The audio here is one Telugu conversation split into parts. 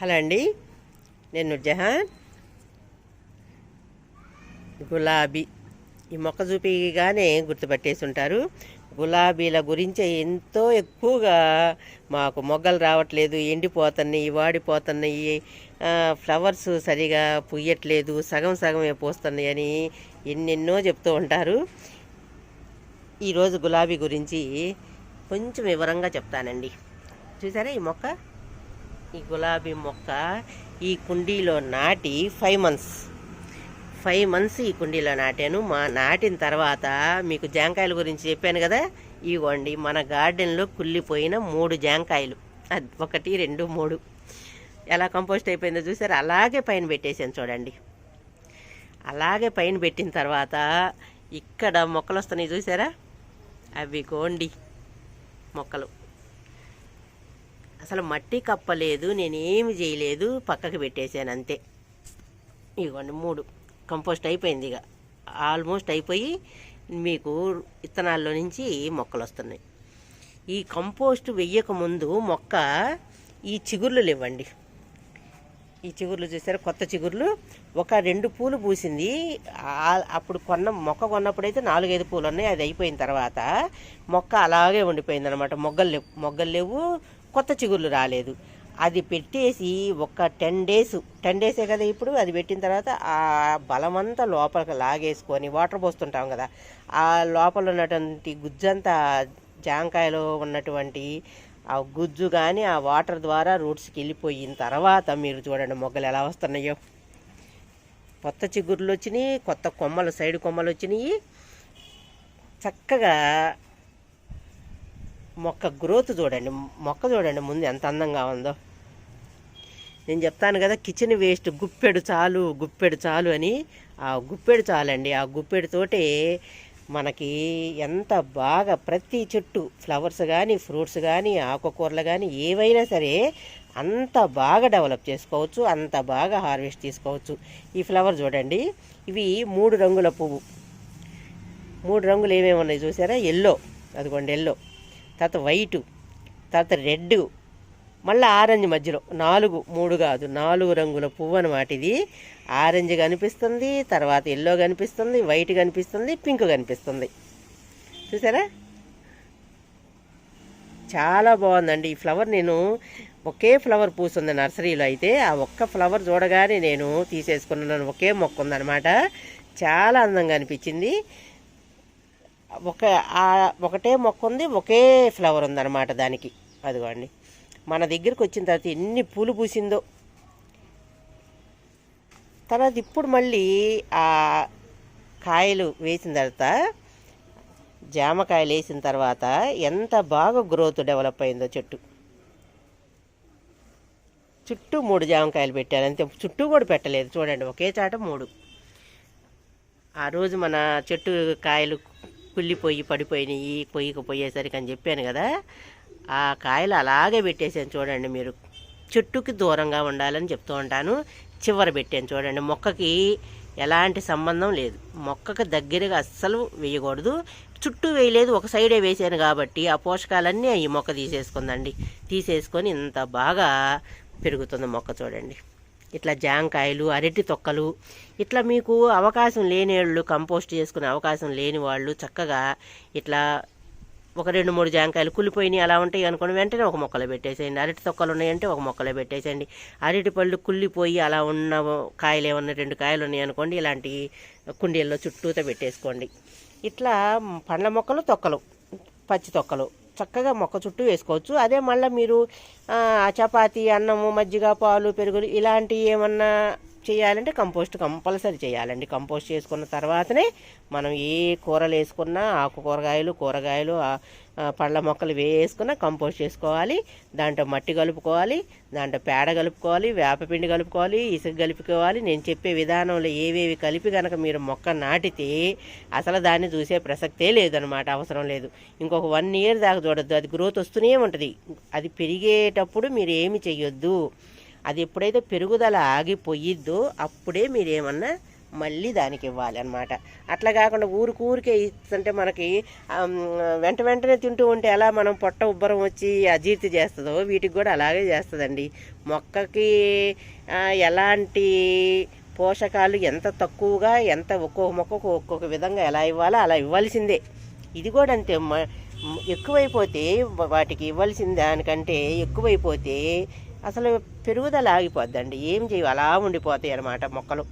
హలో అండి నేను జహాన్. గులాబీ. ఈ మొక్క చూపిగానే గుర్తుపట్టేసి ఉంటారు గులాబీల గురించి ఎంతో ఎక్కువగా మాకు మొగ్గలు రావట్లేదు ఎండిపోతున్నాయి వాడిపోతున్నాయి ఫ్లవర్స్ సరిగా పుయ్యట్లేదు సగం సగమే పూస్తున్నాయి అని ఎన్నెన్నో చెప్తూ ఉంటారు. ఈరోజు గులాబీ గురించి కొంచెం వివరంగా చెప్తానండి. చూసారా ఈ మొక్క? ఈ గులాబీ మొక్క ఈ కుండీలో నాటి ఫైవ్ మంత్స్ ఫైవ్ మంత్స్ ఈ కుండీలో నాటాను. మా నాటిన తర్వాత మీకు జాంకాయల గురించి చెప్పాను కదా? ఇవ్వండి మన గార్డెన్లో కుళ్ళిపోయిన మూడు జాంకాయలు. అది ఒకటి రెండు మూడు. ఎలా కంపోస్ట్ అయిపోయిందో చూసారు? అలాగే పైన పెట్టేసాను చూడండి. అలాగే పైన పెట్టిన తర్వాత ఇక్కడ మొక్కలు వస్తున్నాయి చూసారా? అవి గోండి మొక్కలు. అసలు మట్టి కప్పలేదు నేనేమి చేయలేదు పక్కకి పెట్టేశాను అంతే. ఇదిగోండి మూడు. కంపోస్ట్ అయిపోయింది ఇక ఆల్మోస్ట్ అయిపోయి మీకు విత్తనాల్లో నుంచి మొక్కలు వస్తున్నాయి. ఈ కంపోస్ట్ వెయ్యకముందు మొక్క ఈ చిగుర్లు ఇవ్వండి ఈ చిగుర్లు చూసారా? కొత్త చిగుర్లు. ఒక రెండు పూలు పూసింది. అప్పుడు కొన్న మొక్క కొన్నప్పుడైతే నాలుగైదు పూలు ఉన్నాయి. అది అయిపోయిన తర్వాత మొక్క అలాగే ఉండిపోయింది అనమాట మొగ్గలు లేవు మొగ్గలు లేవు కొత్త చిగుర్లు రాలేదు. అది పెట్టేసి ఒక టెన్ డేస్ టెన్ డేసే కదా ఇప్పుడు అది పెట్టిన తర్వాత ఆ బలమంతా లోపలికి లాగేసుకొని వాటర్ పోస్తుంటాం కదా. ఆ లోపల ఉన్నటువంటి గుజ్జంతా జాంకాయలో ఉన్నటువంటి ఆ గుజ్జు కానీ ఆ వాటర్ ద్వారా రూట్స్కి వెళ్ళిపోయిన తర్వాత మీరు చూడండి మొగ్గలు ఎలా వస్తున్నాయో. కొత్త చిగుర్లు వచ్చినాయి కొత్త కొమ్మలు సైడ్ కొమ్మలు వచ్చినాయి. చక్కగా మొక్క గ్రోత్ చూడండి మొక్క చూడండి ముందు ఎంత అందంగా ఉందో. నేను చెప్తాను కదా కిచెన్ వేస్ట్ గుప్పెడు చాలు గుప్పెడు చాలు అని. ఆ గుప్పెడు చాలండి ఆ గుప్పెడుతోటే మనకి ఎంత బాగా ప్రతి చెట్టు ఫ్లవర్స్ కానీ ఫ్రూట్స్ కానీ ఆకుకూరలు కానీ ఏవైనా సరే అంత బాగా డెవలప్ చేసుకోవచ్చు అంత బాగా హార్వెస్ట్ తీసుకోవచ్చు. ఈ ఫ్లవర్ చూడండి ఇవి మూడు రంగుల పువ్వు. మూడు రంగులు ఏమేమి ఉన్నాయి చూసారా? ఎల్లో అదిగోండి ఎల్లో. తర్వాత వైటు తర్వాత రెడ్ మళ్ళీ ఆరెంజ్ మధ్యలో నాలుగు మూడు కాదు నాలుగు రంగుల పువ్వు అనమాట ఇది. ఆరెంజ్ కనిపిస్తుంది తర్వాత ఎల్లో కనిపిస్తుంది వైట్ కనిపిస్తుంది పింక్ కనిపిస్తుంది. చూసారా? చాలా బాగుందండి ఈ ఫ్లవర్. నేను ఒకే ఫ్లవర్ పూస్తుంది నర్సరీలో అయితే ఆ ఒక్క ఫ్లవర్ చూడగానే నేను తీసేసుకున్నాను. ఒకే మొక్క ఉందన్నమాట చాలా అందంగా అనిపించింది. ఒక ఒకటే మొక్క ఉంది ఒకే ఫ్లవర్ ఉందన్నమాట దానికి. అదిగోండి. మన దగ్గరికి వచ్చిన తర్వాత ఎన్ని పూలు పూసిందో. తర్వాత ఇప్పుడు మళ్ళీ ఆ కాయలు వేసిన తర్వాత జామకాయలు వేసిన తర్వాత ఎంత బాగా గ్రోత్ డెవలప్ అయిందో చెట్టు. చుట్టూ మూడు జామకాయలు పెట్టాను అంతే చుట్టూ కూడా పెట్టలేదు. చూడండి ఒకే చాట మూడు. ఆ రోజు మన చెట్టు కాయలు కుళ్ళిపోయి పడిపోయినాయి పొయ్యికి పోయేసరికి అని చెప్పాను కదా. ఆ కాయలు అలాగే పెట్టేసాను చూడండి మీరు. చెట్టుకి దూరంగా ఉండాలని చెప్తూ ఉంటాను. చివర పెట్టాను చూడండి. మొక్కకి ఎలాంటి సంబంధం లేదు. మొక్కకు దగ్గరగా అస్సలు వేయకూడదు. చుట్టూ వేయలేదు ఒక సైడే వేసాను కాబట్టి ఆ పోషకాలన్నీ ఈ మొక్క తీసేసుకుందండి. తీసేసుకొని ఇంత బాగా పెరుగుతుంది మొక్క చూడండి. ఇట్లా జాంకాయలు అరటి తొక్కలు ఇట్లా మీకు అవకాశం లేని వాళ్ళు కంపోస్ట్ చేసుకునే అవకాశం లేని వాళ్ళు చక్కగా ఇట్లా ఒక రెండు మూడు జాంకాయలు కుళ్ళిపోయినాయి అలా ఉంటాయి అనుకోండి వెంటనే ఒక మొక్కలో పెట్టేసేయండి. అరటి తొక్కలు ఉన్నాయంటే ఒక మొక్కలో పెట్టేసేయండి. అరటి పళ్ళు కుళ్ళిపోయి అలా ఉన్న కాయలు ఏమన్నా రెండు కాయలు ఉన్నాయి అనుకోండి ఇలాంటి కుండీల్లో చుట్టూతో పెట్టేసుకోండి. ఇట్లా పండ్ల మొక్కలు తొక్కలు పచ్చి తొక్కలు. చక్కగా మొక్క చుట్టూ వేసుకోవచ్చు. అదే మళ్ళీ మీరు చపాతి చపాతీ అన్నము మజ్జిగ పాలు పెరుగులు ఇలాంటివి ఏమన్నా చేయాలంటే కంపోస్ట్ కంపల్సరీ చేయాలండి. కంపోస్ట్ చేసుకున్న తర్వాతనే మనం ఏ కూరలు వేసుకున్నా ఆకు కూరగాయలు కూరగాయలు పళ్ళ మొక్కలు వేసుకున్న కంపోస్ట్ చేసుకోవాలి దాంట్లో మట్టి కలుపుకోవాలి దాంట్లో పేడ కలుపుకోవాలి వేపపిండి కలుపుకోవాలి ఇసుక కలుపుకోవాలి. నేను చెప్పే విధానంలో ఏవేవి కలిపి కనుక మీరు మొక్క నాటితే అసలు దాన్ని చూసే ప్రసక్తే లేదనమాట అవసరం లేదు. ఇంకొక వన్ ఇయర్ దాకా చూడొద్దు అది గ్రోత్ వస్తూనే ఉంటుంది. అది పెరిగేటప్పుడు మీరు ఏమి చెయ్యొద్దు. అది ఎప్పుడైతే పెరుగుదల ఆగిపోయిద్దో అప్పుడే మీరేమన్నా మళ్ళీ దానికి ఇవ్వాలన్నమాట. అట్లా కాకుండా ఊరికి ఊరికే ఇస్తుంటే మనకి వెంట వెంటనే తింటూ ఉంటే ఎలా మనం పొట్ట ఉబ్బరం వచ్చి అజీర్తి చేస్తుందో వీటికి కూడా అలాగే చేస్తుందండి. మొక్కకి ఎలాంటి పోషకాలు ఎంత తక్కువగా ఎంత ఒక్కొక్క మొక్కకు ఒక్కొక్క విధంగా ఎలా ఇవ్వాలో అలా ఇవ్వాల్సిందే. ఇది కూడా అంతే. మ- ఎక్కువైపోతే వాటికి ఇవ్వాల్సిన దానికంటే ఎక్కువైపోతే అసలు పెరుగుదల ఆగిపోద్దండి. ఏం చేయ అలా ఉండిపోతాయి అన్నమాట మొక్కలు.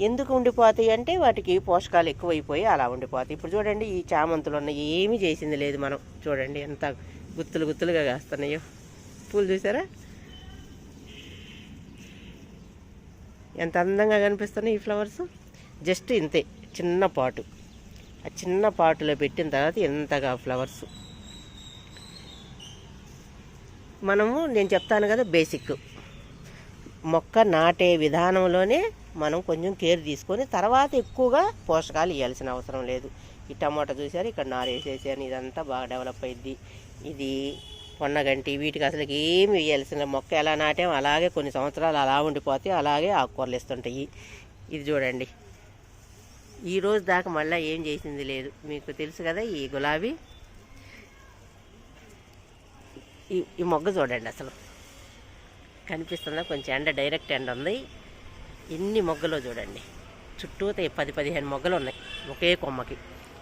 ఎందుకు ఉండిపోతాయి అంటే వాటికి పోషకాలు ఎక్కువైపోయి అలా ఉండిపోతాయి. ఇప్పుడు చూడండి ఈ చామంతులు ఉన్నాయి. ఏమీ చేసింది లేదు మనం. చూడండి ఎంత గుత్తులు గుత్తులుగా కాస్తున్నాయో. పూలు చూసారా? ఎంత అందంగా కనిపిస్తున్నాయి ఈ ఫ్లవర్స్. జస్ట్ ఇంతే చిన్న పాటు. ఆ చిన్న పాటులో పెట్టిన తర్వాత ఎంతగా ఫ్లవర్స్. మనము నేను చెప్తాను కదా బేసిక్. మొక్క నాటే విధానంలోనే మనం కొంచెం కేర్ తీసుకొని తర్వాత ఎక్కువగా పోషకాలు ఇవ్వాల్సిన అవసరం లేదు. ఈ టమాటా చూసారు? ఇక్కడ నారేసేసాను. ఇదంతా బాగా డెవలప్ అయింది ఇది పొన్నగంటి వీటికి అసలు ఏమి వేయాల్సిన మొక్క ఎలా నాటాం అలాగే కొన్ని సంవత్సరాలు అలా ఉండిపోతే అలాగే ఆకుకూరలు ఇస్తుంటాయి. ఇది చూడండి. ఈ రోజు దాకా మళ్ళీ ఏం చేసింది లేదు. మీకు తెలుసు కదా ఈ గులాబీ? ఈ ఈ మొగ్గ చూడండి అసలు. కనిపిస్తుందా? కొంచెం ఎండ డైరెక్ట్ ఎండ ఉంది. ఎన్ని మొగ్గలో చూడండి. చుట్టూత పది పదిహేను మొగ్గలు ఉన్నాయి ఒకే కొమ్మకి.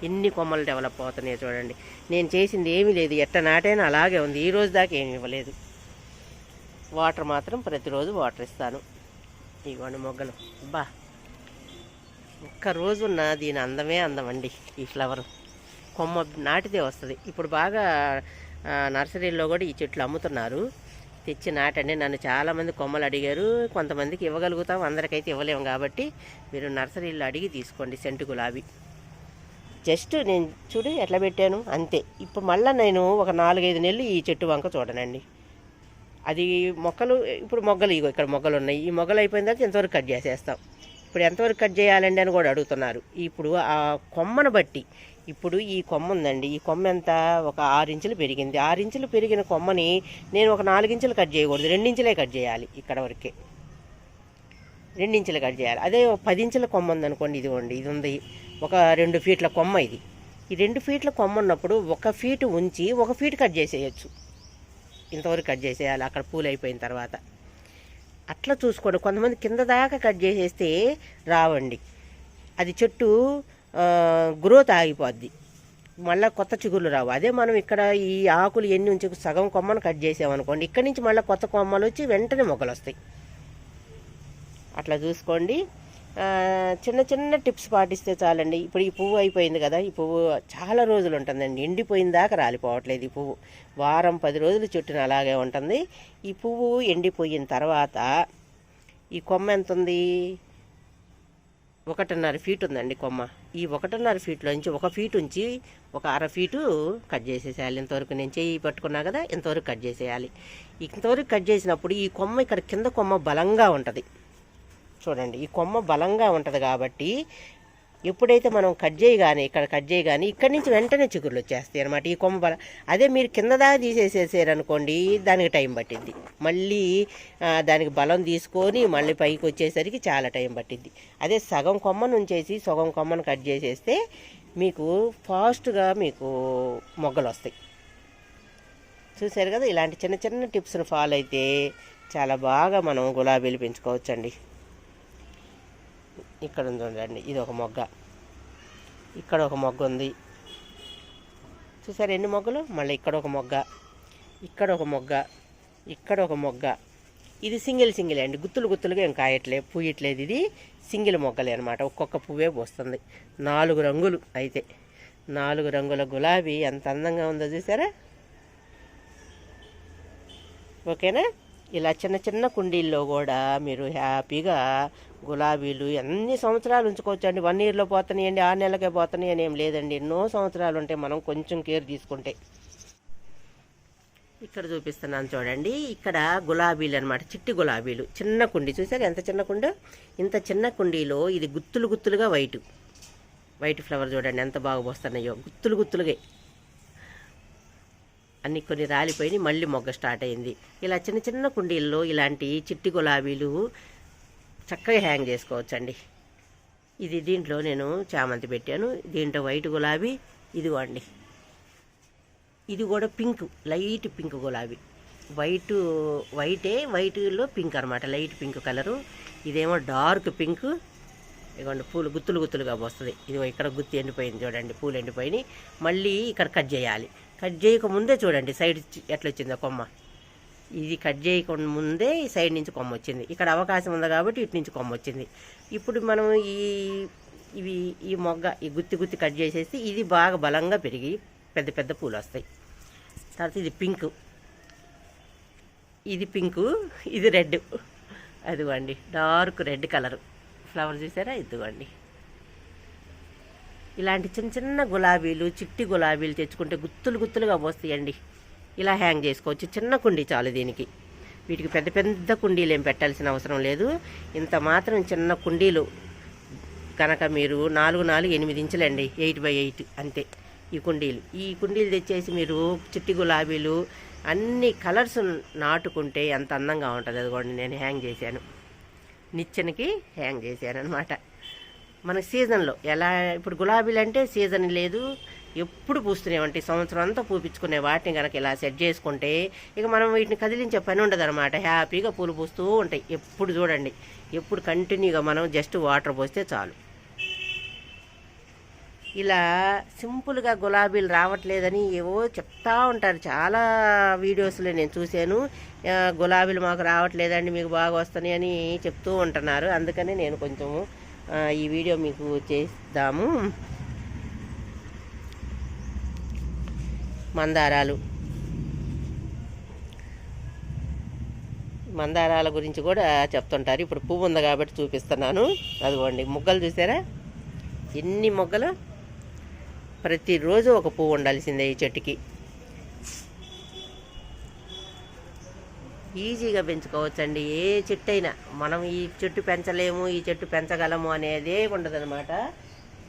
ఎన్ని కొమ్మలు డెవలప్ అవుతున్నాయో చూడండి. నేను చేసింది ఏమీ లేదు. ఎట్ట నాటైనా అలాగే ఉంది. ఈ రోజు దాకా ఏమి ఇవ్వలేదు. వాటర్ మాత్రం ప్రతిరోజు వాటర్ ఇస్తాను. ఇవ్వండి మొగ్గలు. బా ఒక్క రోజున్న దీని అందమే అందమండి ఈ ఫ్లవర్ కొమ్మ నాటితే వస్తుంది. ఇప్పుడు బాగా నర్సరీలో కూడా ఈ చెట్లు అమ్ముతున్నారు. తెచ్చి నాటండి. నన్ను చాలామంది కొమ్మలు అడిగారు. కొంతమందికి ఇవ్వగలుగుతాం. అందరికైతే ఇవ్వలేము కాబట్టి మీరు నర్సరీలో అడిగి తీసుకోండి సెంటు గులాబీ. జస్ట్ నేను చూడు ఎట్లా పెట్టాను? అంతే. ఇప్పుడు మళ్ళీ నేను ఒక నాలుగైదు నెలలు ఈ చెట్టు వంక చూడనండి. అది మొక్కలు ఇప్పుడు మొగ్గలు ఇగో ఇక్కడ మొగ్గలు ఉన్నాయి. ఈ మొగ్గలు అయిపోయిన తర్వాత ఎంతవరకు కట్ చేసేస్తాం. ఇప్పుడు ఎంతవరకు కట్ చేయాలండి అని కూడా అడుగుతున్నారు. ఇప్పుడు ఆ కొమ్మను బట్టి ఇప్పుడు ఈ కొమ్మ ఉందండి. ఈ కొమ్మ ఎంత? ఒక ఆరు ఇంచులు పెరిగింది. ఆరు ఇంచులు పెరిగిన కొమ్మని నేను ఒక నాలుగించులు కట్ చేయకూడదు. రెండించులే కట్ చేయాలి ఇక్కడ వరకే. రెండించులు కట్ చేయాలి. అదే ఒక పది ఇంచుల కొమ్మ ఉందనుకోండి ఇదిగోండి ఇది ఉంది ఒక రెండు ఫీట్ల కొమ్మ ఇది. ఈ రెండు ఫీట్ల కొమ్మ ఉన్నప్పుడు ఒక ఫీటు ఉంచి ఒక ఫీట్ కట్ చేసేయచ్చు. ఇంతవరకు కట్ చేసేయాలి. అక్కడ పూలు అయిపోయిన తర్వాత. అట్లా చూసుకోండి. కొంతమంది కింద దాకా కట్ చేసేస్తే రావండి. అది చెట్టు గ్రోత్ ఆగిపోద్ది. మళ్ళీ కొత్త చిగుళ్ళు రావు. అదే మనం ఇక్కడ ఈ ఆకులు ఎన్ని ఉంచి సగం కొమ్మను కట్ చేసామనుకోండి ఇక్కడి నుంచి మళ్ళీ కొత్త కొమ్మలు వచ్చి వెంటనే మొగ్గలు వస్తాయి అట్లా చూసుకోండి. చిన్న చిన్న టిప్స్ పాటిస్తే చాలండి. ఇప్పుడు ఈ పువ్వు అయిపోయింది కదా ఈ పువ్వు చాలా రోజులు ఉంటుందండి. ఎండిపోయిన దాకా రాలిపోవట్లేదు ఈ పువ్వు. వారం పది రోజులు చుట్టూన అలాగే ఉంటుంది. ఈ పువ్వు ఎండిపోయిన తర్వాత ఈ కొమ్మ ఎంత ఉంది ఒకటిన్నర ఫీట్ ఉందండి కొమ్మ. ఈ ఒకటిన్నర ఫీట్లోంచి ఒక ఫీట్ ఉంచి ఒక అర ఫీటు కట్ చేసేసేయాలి. ఇంతవరకు నేను చేయి పట్టుకున్నా కదా ఇంతవరకు కట్ చేసేయాలి. ఇంతవరకు కట్ చేసినప్పుడు ఈ కొమ్మ ఇక్కడ కింద కొమ్మ బలంగా ఉంటుంది. చూడండి ఈ కొమ్మ బలంగా ఉంటుంది కాబట్టి ఎప్పుడైతే మనం కట్ చేయగానే ఇక్కడ కట్ చేయగానే ఇక్కడ నుంచి వెంటనే చిగురులు వచ్చేస్తాయి అనమాట ఈ కొమ్మ బల అదే మీరు కింద దాకా తీసేసేసారనుకోండి దానికి టైం పట్టింది మళ్ళీ దానికి బలం తీసుకొని మళ్ళీ పైకి వచ్చేసరికి చాలా టైం పట్టింది అదే సగం కొమ్మను ఉంచేసి సగం కొమ్మను కట్ చేసేస్తే మీకు ఫాస్ట్గా మీకు మొగ్గలు వస్తాయి. చూశారు కదా ఇలాంటి చిన్న చిన్న టిప్స్ని ఫాలో అయితే చాలా బాగా మనం గులాబీలు పెంచుకోవచ్చండి. ఇక్కడ ఉంది చూడండి ఇది ఒక మొగ్గ. ఇక్కడ ఒక మొగ్గ ఉంది. చూసారు ఎన్ని మొగ్గలు? మళ్ళీ ఇక్కడ ఒక మొగ్గ ఇక్కడ ఒక మొగ్గ ఇక్కడ ఒక మొగ్గ. ఇది సింగిల్ సింగిల్ అండి గుత్తులు గుత్తులుగా ఏం కాయట్లేదు పూయట్లేదు. ఇది సింగిల్ మొగ్గలే అనమాట ఒక్కొక్క పువ్వే పోస్తుంది. నాలుగు రంగులు అయితే. నాలుగు రంగుల గులాబీ ఎంత అందంగా ఉందో చూసారా? ఓకేనా? ఇలా చిన్న చిన్న కుండీల్లో కూడా మీరు హ్యాపీగా గులాబీలు ఎన్ని సంవత్సరాలు ఉంచుకోవచ్చు అండి వన్ ఇయర్లో పోతున్నాయండి ఆరు నెలలకే పోతున్నాయి అని ఏం లేదండి. ఎన్నో సంవత్సరాలు ఉంటాయి మనం కొంచెం కేర్ తీసుకుంటే. ఇక్కడ చూపిస్తున్నాను చూడండి. ఇక్కడ గులాబీలు అనమాట చిట్టి గులాబీలు. చిన్న కుండీ చూసారు ఎంత చిన్న కుండ? ఇంత చిన్న కుండీలో ఇది గుత్తులు గుత్తులుగా వైట్. వైట్ ఫ్లవర్ చూడండి ఎంత బాగా పోస్తున్నాయో. గుత్తులు గుత్తులుగా. అన్ని కొన్ని రాలిపోయి మళ్ళీ మొగ్గ స్టార్ట్ అయింది. ఇలా చిన్న చిన్న కుండీల్లో ఇలాంటి చిట్టి గులాబీలు చక్కగా హ్యాంగ్ చేసుకోవచ్చండి. ఇది దీంట్లో నేను చామంతి పెట్టాను. దీంట్లో వైట్ గులాబీ ఇదిగోండి. ఇది కూడా పింక్ లైట్ పింక్ గులాబీ. వైట్ వైటే వైట్లో పింక్ అనమాట లైట్ పింక్ కలరు. ఇదేమో డార్క్ పింక్. ఇదిగోండి పూలు గుత్తులు గుత్తులుగా వస్తుంది ఇదిగో ఇక్కడ గుత్తి ఎండిపోయింది చూడండి పూలు ఎండిపోయినాయి. మళ్ళీ ఇక్కడ కట్ చేయాలి. కట్ చేయక ముందే చూడండి సైడ్ చి- ఎట్లా వచ్చిందో కొమ్మ. ఇది కట్ చేయకుండా ముందే ఈ సైడ్ నుంచి కొమ్మ వచ్చింది. ఇక్కడ అవకాశం ఉంది కాబట్టి ఇటు నుంచి కొమ్మ వచ్చింది. ఇప్పుడు మనం ఈ ఇవి ఈ మొగ్గ ఈ గుత్తి గుత్తి కట్ చేసేసి ఇది బాగా బలంగా పెరిగి పెద్ద పెద్ద పూలు వస్తాయి. తర్వాత ఇది పింక్. ఇది పింకు ఇది రెడ్. అదిగోండి డార్క్ రెడ్ కలర్. ఫ్లవర్ చూసారా? ఇదిగోండి. ఇలాంటి చిన్న చిన్న గులాబీలు చిట్టి గులాబీలు తెచ్చుకుంటే గుత్తులు గుత్తులుగా పోస్తాయండి. ఇలా హ్యాంగ్ చేసుకోవచ్చు. చిన్న కుండీ చాలు దీనికి. వీటికి పెద్ద పెద్ద కుండీలు ఏం పెట్టాల్సిన అవసరం లేదు. ఇంత మాత్రం చిన్న కుండీలు కనుక మీరు నాలుగు నాలుగు ఎనిమిది ఇంచులండి. ఎయిట్ బై ఎయిట్ అంతే ఈ కుండీలు. ఈ కుండీలు తెచ్చేసి మీరు చిట్టి గులాబీలు అన్ని కలర్స్ నాటుకుంటే ఎంత అందంగా ఉంటుంది అదిగోండి నేను హ్యాంగ్ చేశాను. నిచ్చెనకి హ్యాంగ్ చేశాను అనమాట మన సీజన్లో ఎలా ఇప్పుడు గులాబీలు అంటే సీజన్ లేదు. ఎప్పుడు పూస్తూనే సంవత్సరం అంతా పూపించుకునే వాటిని కనుక ఇలా సెట్ చేసుకుంటే ఇక మనం వీటిని కదిలించే పని ఉండదు అనమాట హ్యాపీగా పూలు పూస్తూ ఉంటాయి. ఎప్పుడు చూడండి. ఎప్పుడు కంటిన్యూగా మనం జస్ట్ వాటర్ పోస్తే చాలు. ఇలా సింపుల్గా గులాబీలు రావట్లేదని ఏవో చెప్తా ఉంటారు. చాలా వీడియోస్లో నేను చూశాను. గులాబీలు మాకు రావట్లేదండి మీకు బాగా వస్తున్నాయి అని చెప్తూ ఉంటున్నారు. అందుకని నేను కొంచెము ఈ వీడియో మీకు చేద్దాము మందారాలు. మందారాల గురించి కూడా చెప్తుంటారు. ఇప్పుడు పువ్వు ఉంది కాబట్టి చూపిస్తున్నాను. అదిగోండి మొగ్గలు చూసారా? ఎన్ని మొగ్గలు? ప్రతిరోజు ఒక పువ్వు ఉండాల్సిందే ఈ చెట్టుకి. ఈజీగా పెంచుకోవచ్చండి. ఏ చెట్టు అయినా మనం ఈ చెట్టు పెంచలేము ఈ చెట్టు పెంచగలము అనేదే ఉండదన్నమాట.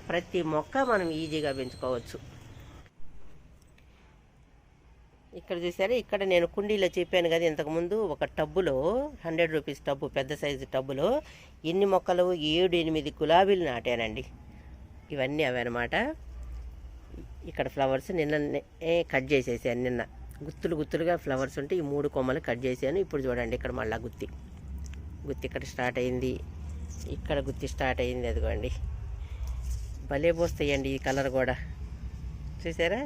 ప్రతి మొక్క మనం ఈజీగా పెంచుకోవచ్చు. ఇక్కడ చూసారా ఇక్కడ నేను కుండీలో చెప్పాను కదా ఇంతకుముందు ఒక టబ్బులో హండ్రెడ్ రూపీస్ టబ్బు పెద్ద సైజు టబ్బులో ఎన్ని మొక్కలు ఏడు ఎనిమిది గులాబీలు నాటానండి. ఇవన్నీ అవన్నమాట. ఇక్కడ ఫ్లవర్స్ నిన్న కట్ చేసేసాను నిన్న. గుత్తులు గుత్తులుగా ఫ్లవర్స్ ఉంటే ఈ మూడు కొమ్మలు కట్ చేశాను. ఇప్పుడు చూడండి ఇక్కడ మళ్ళీ గుత్తి. గుత్తి ఇక్కడ స్టార్ట్ అయింది. ఇక్కడ గుత్తి స్టార్ట్ అయింది అదిగోండి. భలే పోస్తాయండి ఈ కలర్ కూడా. చూసారా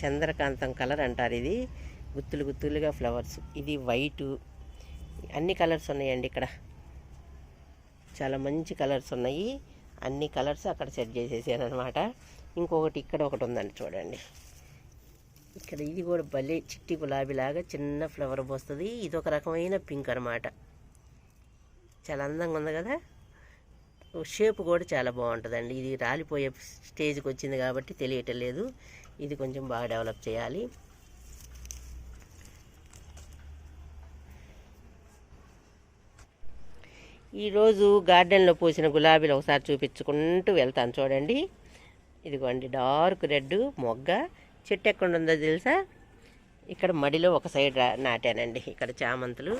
చంద్రకాంతం కలర్ అంటారు ఇది. గుత్తులు గుత్తులుగా ఫ్లవర్స్. ఇది వైటు. అన్ని కలర్స్ ఉన్నాయండి ఇక్కడ. చాలా మంచి కలర్స్ ఉన్నాయి. అన్ని కలర్స్ అక్కడ సెట్ చేసేసాను అనమాట ఇంకొకటి ఇక్కడ ఒకటి ఉందండి చూడండి. ఇక్కడ ఇది కూడా భలే చిట్టి గులాబీ లాగా చిన్న ఫ్లవర్ పోస్తుంది. ఇది ఒక రకమైన పింక్ అనమాట చాలా అందంగా ఉంది కదా. షేప్ కూడా చాలా బాగుంటుందండి. ఇది రాలిపోయే స్టేజ్కి వచ్చింది కాబట్టి తెలియటం లేదు. ఇది కొంచెం బాగా డెవలప్ చేయాలి. ఈరోజు గార్డెన్లో పూసిన గులాబీలు ఒకసారి చూపించుకుంటూ వెళ్తాను చూడండి. ఇదిగోండి డార్క్ రెడ్ మొగ్గ. చెట్టు ఎక్కడ ఉందో తెలుసా? ఇక్కడ మడిలో ఒక సైడ్ నాటానండి. ఇక్కడ చామంతులు.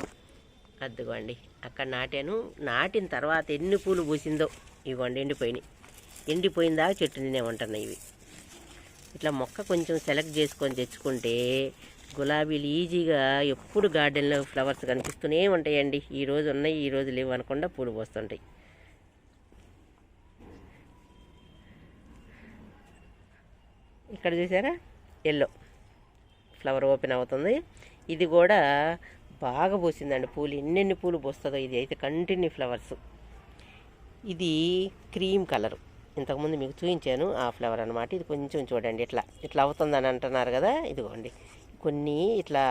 అద్దుకోండి అక్కడ నాటాను. నాటిన తర్వాత ఎన్ని పూలు పూసిందో. ఇవ్వండి ఎండిపోయినాయి. ఎండిపోయిందా చెట్టు నినే ఉంటున్నాయి ఇవి. ఇట్లా మొక్క కొంచెం సెలెక్ట్ చేసుకొని తెచ్చుకుంటే గులాబీలు ఈజీగా ఎప్పుడు గార్డెన్లో ఫ్లవర్స్ కనిపిస్తూనే ఉంటాయండి. ఈరోజు ఉన్నాయి ఈ రోజు లేవు అనకుండా పూలు పోస్తుంటాయి. ఇక్కడ చూసారా? ఎల్లో. ఫ్లవర్ ఓపెన్ అవుతుంది. ఇది కూడా బాగా పూసిందండి పూలు. ఎన్నెన్ని పూలు పూస్తుందో ఇది. అయితే కంటిన్యూ ఫ్లవర్స్. ఇది క్రీమ్ కలరు. ఇంతకుముందు మీకు చూపించాను ఆ ఫ్లవర్ అనమాట ఇది కొంచెం చూడండి ఇట్లా ఇట్లా అవుతుందని అంటున్నారు కదా ఇదిగోండి. కొన్ని ఇట్లా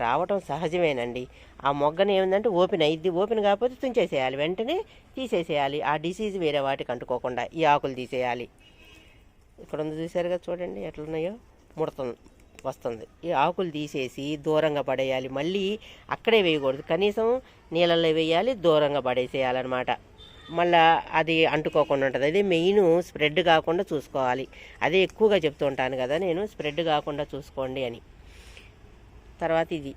రావటం సహజమేనండి. ఆ మొగ్గని ఏమిందంటే ఓపెన్ అయ్యిద్ది ఓపెన్ కాకపోతే తుంచేసేయాలి వెంటనే తీసేసేయాలి. ఆ డిసీజ్ వేరే వాటికి అంటుకోకుండా ఈ ఆకులు తీసేయాలి. ఇక్కడ ఉంది చూసారు కదా చూడండి ఎట్లున్నాయో? ముడుతుంది వస్తుంది. ఈ ఆకులు తీసేసి దూరంగా పడేయాలి. మళ్ళీ అక్కడే వేయకూడదు. కనీసం నీళ్ళల్లో వేయాలి దూరంగా పడేసేయాలన్నమాట. మళ్ళా అది అంటుకోకుండా ఉంటుంది. అదే మెయిన్ స్ప్రెడ్ కాకుండా చూసుకోవాలి. అదే ఎక్కువగా చెప్తూ ఉంటాను కదా నేను స్ప్రెడ్ కాకుండా చూసుకోండి అని. తర్వాత ఇది.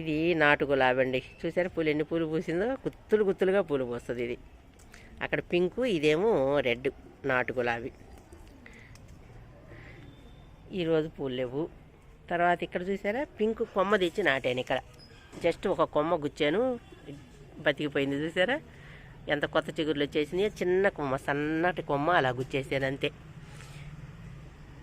ఇది నాటు గులాబీ అండి చూసారా పూలు ఎన్ని పూలు పూసిందో? గుత్తులు గుత్తులుగా పూలు పూస్తుంది ఇది. అక్కడ పింకు ఇదేమో రెడ్ నాటు గులాబీ ఈరోజు పూలు లేవు. తర్వాత ఇక్కడ చూసారా? పింక్ కొమ్మ తెచ్చి నాటాను ఇక్కడ. జస్ట్ ఒక కొమ్మ గుచ్చాను. బతికిపోయింది చూసారా? ఎంత కొత్త చిగురులు వచ్చేసినాయో చిన్న కొమ్మ సన్నటి కొమ్మ అలా గుచ్చేసాను అంతే.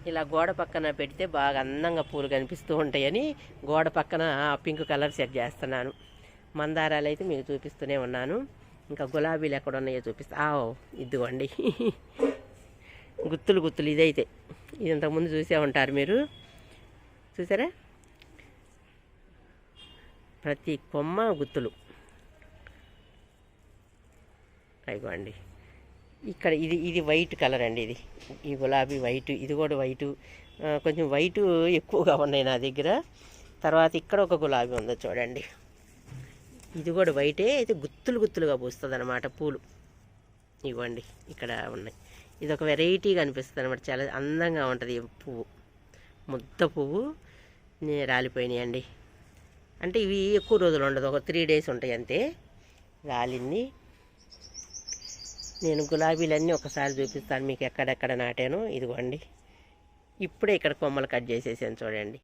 ఇలా గోడ పక్కన పెడితే బాగా అందంగా పూలు కనిపిస్తూ ఉంటాయని గోడ పక్కన పింక్ కలర్ సెట్ చేస్తున్నాను. మందారాలు అయితే మీకు చూపిస్తూనే ఉన్నాను. ఇంకా గులాబీలు ఎక్కడ ఉన్నాయో చూపిస్తా. ఆ ఇదిగోండి. గుత్తులు గుత్తులు ఇదైతే. ఇది ఇంతకుముందు చూసే ఉంటారు మీరు. చూసారా? ప్రతి కొమ్మ గుత్తులు. అయిపోండి. ఇక్కడ ఇది ఇది వైట్ కలర్ అండి ఇది. ఈ గులాబీ వైట్ ఇది కూడా వైటు. కొంచెం వైటు ఎక్కువగా ఉన్నాయి నా దగ్గర. తర్వాత ఇక్కడ ఒక గులాబీ ఉందో చూడండి. ఇది కూడా వైటే అయితే గుత్తులు గుత్తులుగా పూస్తుంది అనమాట పూలు. ఇవ్వండి ఇక్కడ ఉన్నాయి. ఇది ఒక వెరైటీగా అనిపిస్తుంది అనమాట చాలా అందంగా ఉంటుంది పువ్వు. ముద్ద పువ్వు నే- రాలిపోయినాయండి అంటే ఇవి ఎక్కువ రోజులు ఉండదు. ఒక త్రీ డేస్ ఉంటాయి అంతే. రాలింది నేను గులాబీలన్నీ ఒకసారి చూపిస్తాను మీకు ఎక్కడెక్కడ నాటానో. ఇదిగోండి. ఇప్పుడే ఇక్కడ కొమ్మలు కట్ చేసేసాను చూడండి.